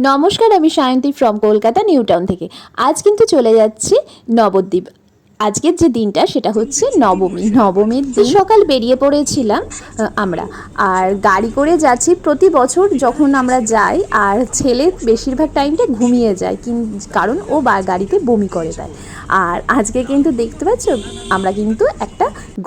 নমস্কার, আমি Sayanti from Kolkata New Town থেকে। আজ কিন্তু চলে যাচ্ছি নবদ্বীপ। আজকের যে দিনটা, সেটা হচ্ছে নবমী। নবমীর দিন সকাল বেরিয়ে পড়েছিলাম আমরা। আর গাড়ি করে যাচ্ছি প্রতি বছর যখন আমরা যাই, আর ছেলে বেশিরভাগ টাইমটা ঘুমিয়ে যায়, কিন- কারণ ও বা- গাড়িতে বমি করে দেয় আর আজকে কিন্তু দেখতে পাচ্ছ, আমরা কিন্তু একটা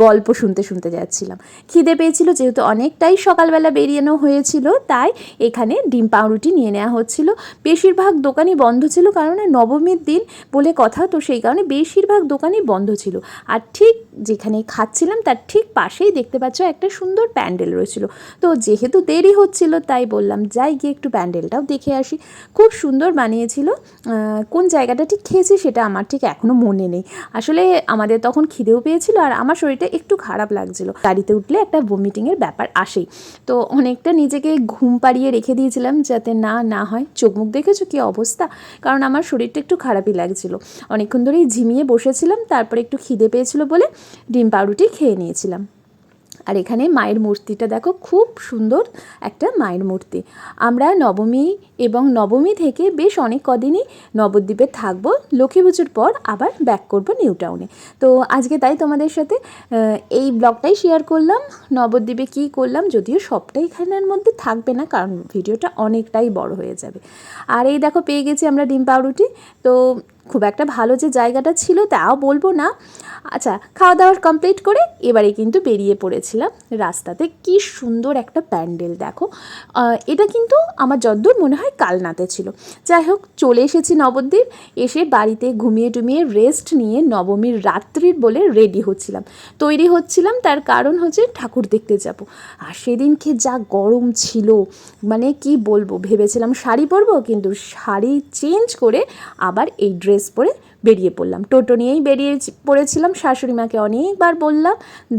গল্প শুনতে শুনতে যাচ্ছিলাম। খিদে পেয়েছিল যেহেতু অনেকটাই সকালবেলা বেরিয়েনো হয়েছিল, তাই এখানে ডিম পাউরুটি নিয়ে নেওয়া হচ্ছিল। বেশিরভাগ দোকানই বন্ধ ছিল কারণ নবমীর দিন বলে কথা, তো সেই কারণে বেশিরভাগ দোকানই বন্ধ ছিল। আর ঠিক যেখানে খাচ্ছিলাম তার ঠিক পাশেই দেখতে পাচ্ছ একটা সুন্দর প্যান্ডেল রয়েছিল। তো যেহেতু দেরি হচ্ছিল, তাই বললাম, যাই গিয়ে একটু প্যান্ডেলটাও দেখে আসি। খুব সুন্দর বানিয়েছিল। কোন জায়গাটা ঠিক খেয়েছি সেটা আমার ঠিক এখনও মনে নেই। আসলে আমাদের তখন খিদেও পেয়েছিল আর আমার শরীরটা একটু খারাপ লাগছিল। গাড়িতে উঠলে একটা ভমিটিংয়ের ব্যাপার আসেই। তো অনেকটা নিজেকে ঘুম পাড়িয়ে রেখে দিয়েছিলাম যাতে না না হয়। চোখ মুখ দেখেছ কী অবস্থা? কারণ আমার শরীরটা একটু খারাপই লাগছিল। অনেকক্ষণ ধরেই ঝিমিয়ে বসেছিলাম, তারপরে একটু খিদে পেয়েছিল বলে ডিম পাউরুটি খেয়ে নিয়েছিলাম। আর এখানে মায়ের মূর্তিটা দেখো, খুব সুন্দর একটা মায়ের মূর্তি। আমরা নবমী এবং নবমী থেকে বেশ অনেক কদিনই নবদ্বীপে থাকব। লক্ষ্মী পুজোর পর আবার ব্যাক করব নিউ টাউনে তো আজকে তাই তোমাদের সাথে এই ব্লগটাই শেয়ার করলাম। নবদ্বীপে কী করলাম যদিও সবটাই এখানের মধ্যে থাকবে না, কারণ ভিডিওটা অনেকটাই বড় হয়ে যাবে। আর এই দেখো, পেয়ে গেছি আমরা ডিম পাউরুটি। তো খুব একটা ভালো যে জায়গাটা ছিল তাও বলব না। আচ্ছা খাওয়া দাওয়া কমপ্লিট করে এবারে কিন্তু বেরিয়ে পড়েছিলাম রাস্তাতে। কি সুন্দর একটা প্যান্ডেল, দেখো। এটা কিন্তু আমার যদ্দূর মনে হয় কালনাতে ছিল। যাই হোক, চলে এসেছি নবদ্বীপ। এসে বাড়িতে ঘুমিয়ে টুমিয়ে রেস্ট নিয়ে নবমীর রাত্রির বলে রেডি হচ্ছিলাম। তৈরি হচ্ছিলাম, তার কারণ হচ্ছে ঠাকুর দেখতে যাব। আর সেদিনকে যা গরম ছিল মানে কি বলব, ভেবেছিলাম শাড়ি পরবো, কিন্তু শাড়ি চেঞ্জ করে আবার এই ড্রেস পরে বেরিয়ে পড়লাম। টোটো নিয়েই বেরিয়ে পড়েছিলাম। শাশুড়ি মাকে অনেকবার বললাম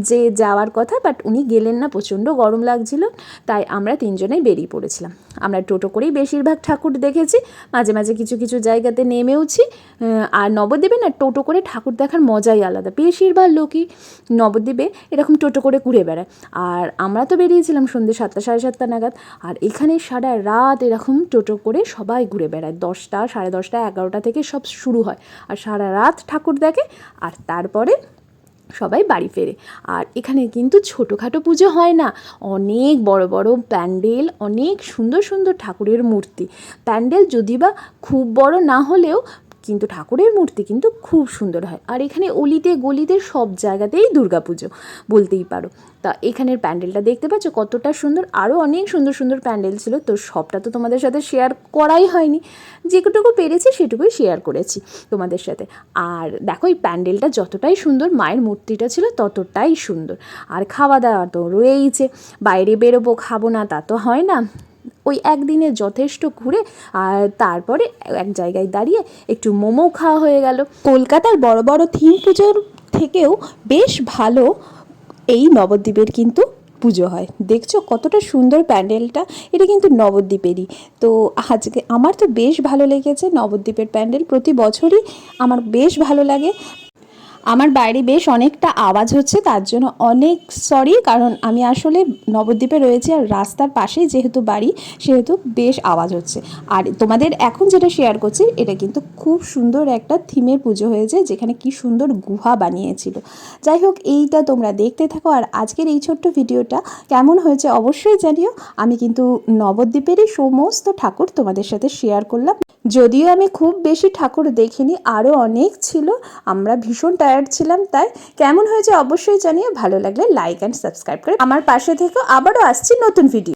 যে যাওয়ার কথা বাট উনি গেলেন না, প্রচণ্ড গরম লাগছিল, তাই আমরা তিনজনেই বেরিয়ে পড়েছিলাম। আমরা টোটো করেই বেশিরভাগ ঠাকুর দেখেছি, মাঝে মাঝে কিছু কিছু জায়গাতে নেমেওছি আর নবদ্বীপে না, টোটো করে ঠাকুর দেখার মজাই আলাদা। বেশিরভাগ লোকই নবদ্বীপে এরকম টোটো করে ঘুরে বেড়ায়। আর আমরা তো বেরিয়েছিলাম সন্ধ্যে সাতটা, সাড়ে সাতটা নাগাদ, আর এখানে সারা রাত এরকম টোটো করে সবাই ঘুরে বেড়ায়। দশটা, সাড়ে দশটা, এগারোটা থেকে সব শুরু হয়। আর সারা রাত ঠাকুর দেখে আর তারপরে সবাই বাড়ি ফেরে। আর এখানে কিন্তু ছোটোখাটো পুজো হয় না। অনেক বড় বড় প্যান্ডেল, অনেক সুন্দর সুন্দর ঠাকুরের মূর্তি। প্যান্ডেল যদি বা খুব বড় না হলেও কিন্তু ঠাকুরের মূর্তি কিন্তু খুব সুন্দর হয়। আর এখানে অলিতে গলিতে সব জায়গাতেই দুর্গাপুজো বলতেই পারো। তা এখানের প্যান্ডেলটা দেখতে পাচ্ছ, কতটা সুন্দর, আরও অনেক সুন্দর সুন্দর প্যান্ডেল ছিল। তো সবটা তো তোমাদের সাথে শেয়ার করাই হয়নি। যেটুকু পেরেছি সেটুকুই শেয়ার করেছি তোমাদের সাথে। আর দেখো, এই প্যান্ডেলটা যতটাই সুন্দর, মায়ের মূর্তিটা ছিল ততটাই সুন্দর। আর খাওয়া দাওয়া তো রয়েইছে, বাইরে বেরোবো, খাব না, তা তো হয় না। ওই একদিনে যথেষ্ট ঘুরে আর তারপরে এক জায়গায় দাঁড়িয়ে একটু মোমো খাওয়া হয়ে গেল। কলকাতার বড় বড় থিম পুজোর থেকেও বেশ ভালো এই নবদ্বীপের কিন্তু পুজো হয়। দেখছ কতটা সুন্দর প্যান্ডেলটা, এটা কিন্তু নবদ্বীপেরই। তো আজকে আমার তো বেশ ভালো লেগেছে নবদ্বীপের প্যান্ডেল। প্রতি বছরই আমার বেশ ভালো লাগে। আমার বাইরে বেশ অনেকটা আওয়াজ হচ্ছে, তার জন্য অনেক সরি কারণ আমি আসলে নবদ্বীপে রয়েছি আর রাস্তার পাশেই যেহেতু বাড়ি, সেহেতু বেশ আওয়াজ হচ্ছে। আর তোমাদের এখন যেটা শেয়ার করছি, এটা কিন্তু খুব সুন্দর একটা থিমের পুজো হয়েছে, যেখানে কি সুন্দর গুহা বানিয়েছিল। যাই হোক, এইটা তোমরা দেখতে থাকো, আর আজকের এই ছোট্ট ভিডিওটা কেমন হয়েছে অবশ্যই জানিও। আমি কিন্তু নবদ্বীপেরই সমস্ত ঠাকুর তোমাদের সাথে শেয়ার করলাম। যদিও আমি খুব বেশি ঠাকুর দেখিনি, আরও অনেক ছিল, আমরা ভীষণ টায়ার্ড ছিলাম, তাই কেমন হয়েছে অবশ্যই জানিয়ে ভালো লাগলে লাইক অ্যান্ড সাবস্ক্রাইব করে আমার পাশে থেকেও আবারও আসছি নতুন ভিডিও